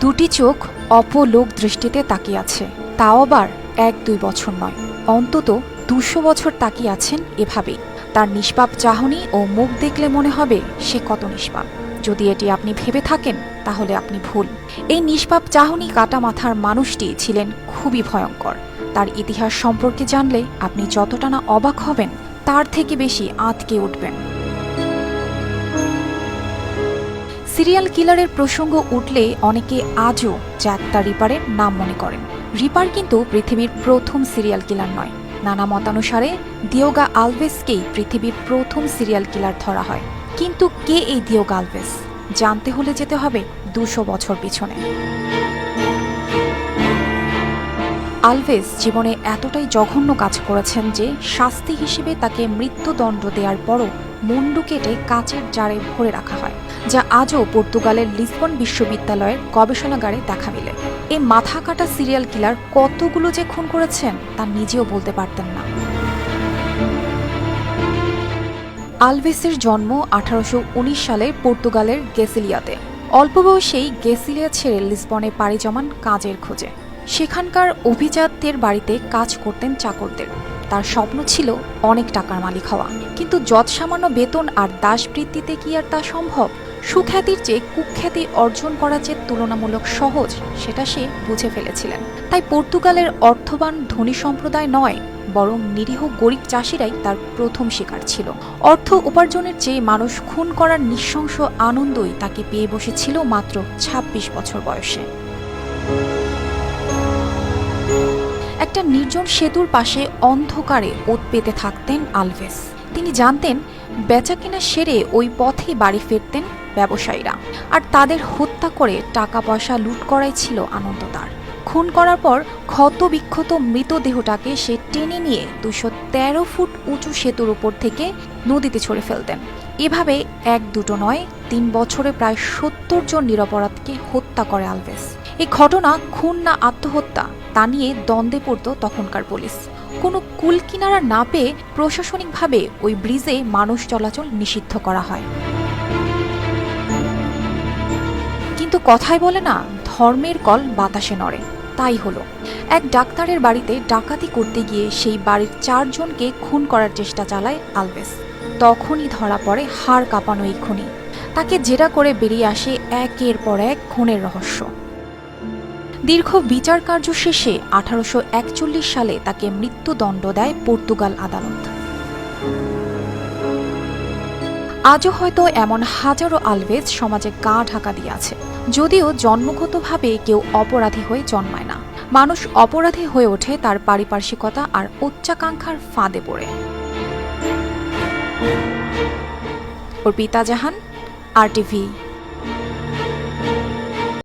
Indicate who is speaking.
Speaker 1: দুটি চোখ অপলোক দৃষ্টিতে তাকিয়ে আছে। তাও আবার এক দুই বছর নয়। অন্তত দুশো বছর তাকিয়ে আছেন এভাবেই। তার নিষ্পাপ চাহনি ও মুখ দেখলে মনে হবে সে কত নিষ্পাপ। যদি এটি আপনি ভেবে থাকেন, তাহলে আপনি ভুল। এই নিষ্পাপ চাহনি কাটা মাথার মানুষটি ছিলেন খুবই ভয়ঙ্কর। তার ইতিহাস সম্পর্কে জানলে আপনি যতটা না অবাক হবেন, তার থেকে বেশি আঁতকে উঠবেন। সিরিয়াল কিলারের প্রসঙ্গ উঠলে অনেকে আজও জ্যাক দ্য রিপারের নাম মনে করেন। রিপার কিন্তু পৃথিবীর প্রথম সিরিয়াল কিলার নয়। নানা মতানুসারে, দিওগা আলভেসকেই পৃথিবীর প্রথম সিরিয়াল কিলার ধরা হয়। কিন্তু কে এই দিওগা আলভেস? জানতে হলে যেতে হবে দুশো বছর পিছনে। আলভেস জীবনে এতটাই জঘন্য কাজ করেছেন যে শাস্তি হিসেবে তাকে মৃত্যুদণ্ড দেওয়ার পরও মুন্ডু কেটে কাচের জারে ভরে রাখা হয়, যা আজও পর্তুগালের লিসবন বিশ্ববিদ্যালয়ের গবেষণাগারে দেখা মিলে। এই মাথা কাটা সিরিয়াল কিলার কতগুলো যে খুন করেছেন তা নিজেও বলতে পারতেন না। আলভেসের জন্ম আঠারোশো সালে পর্তুগালের গেসিলিয়াতে। অল্প বয়সেই গেসিলিয়া ছেড়ে লিসবনে পাড়ি জমান কাজের খোঁজে। সেখানকার অভিজাতদের বাড়িতে কাজ করতেন চাকরদের। তার স্বপ্ন ছিল অনেক টাকার মালিক হওয়া। কিন্তু যৎসামান্য বেতন আর দাসবৃত্তিতে কি আর তা সম্ভব? সুখ্যাতির চেয়ে কুখ্যাতি অর্জন করা যে তুলনামূলক সহজ, সেটা সে বুঝে ফেলেছিলেন। তাই পর্তুগালের অর্থবান ধনী সম্প্রদায় নয়, বরং নিরীহ গরিব চাষিরাই তার প্রথম শিকার ছিল। অর্থ উপার্জনের চেয়ে মানুষ খুন করার নৃশংস আনন্দই তাকে পেয়ে বসেছিল মাত্র ২৬ বছর বয়সে। একটা নির্জন সেতুর পাশে অন্ধকারে ওত পেতে থাকতেন আলভেস। তিনি জানতেন বেচাকেনা সেরে ওই পথে বাড়ি ফিরতেন ব্যবসায়ীরা। আর তাদের হত্যা করে টাকা পয়সা লুট করাই ছিল আনন্দ তার। খুন করার পর ক্ষত বিক্ষত মৃতদেহটাকে সে টেনে নিয়ে দুশো তেরো ফুট উঁচু সেতুর উপর থেকে নদীতে ছড়ে ফেলতেন। এভাবে এক দুটো নয়, তিন বছরে প্রায় সত্তর জন নিরপরাধকে হত্যা করে আলভেস। এই ঘটনা খুন না আত্মহত্যা, তা নিয়ে দ্বন্দ্বে পড়ত তখনকার পুলিশ। কোনো কুল কিনারা না পেয়ে প্রশাসনিকভাবে ওই ব্রিজে মানুষ চলাচল নিষিদ্ধ করা হয়। কিন্তু কথায় বলে না, ধর্মের কল বাতাসে নড়ে। তাই হলো। এক ডাক্তারের বাড়িতে ডাকাতি করতে গিয়ে সেই বাড়ির চারজনকে খুন করার চেষ্টা চালায় আলভেস তখনই ধরা পড়ে হাড় কাঁপানো এই খুনি। তাকে জেরা করে বেরিয়ে আসে একের পর এক খুনের রহস্য। দীর্ঘ বিচার কার্য শেষে আঠারোশ একচল্লিশ সালে তাকে মৃত্যুদণ্ড দেয় পর্তুগাল আদালত। আজও হয়তো এমন হাজারো আলভেজ সমাজে গা ঢাকা দিয়ে আছে যদিও জন্মগতভাবে কেউ অপরাধী হয়ে জন্মায় না। মানুষ অপরাধী হয়ে ওঠে তার পারিপার্শ্বিকতা আর উচ্চাকাঙ্ক্ষার ফাঁদে পড়ে। অর্পিতা জাহান আর টিভি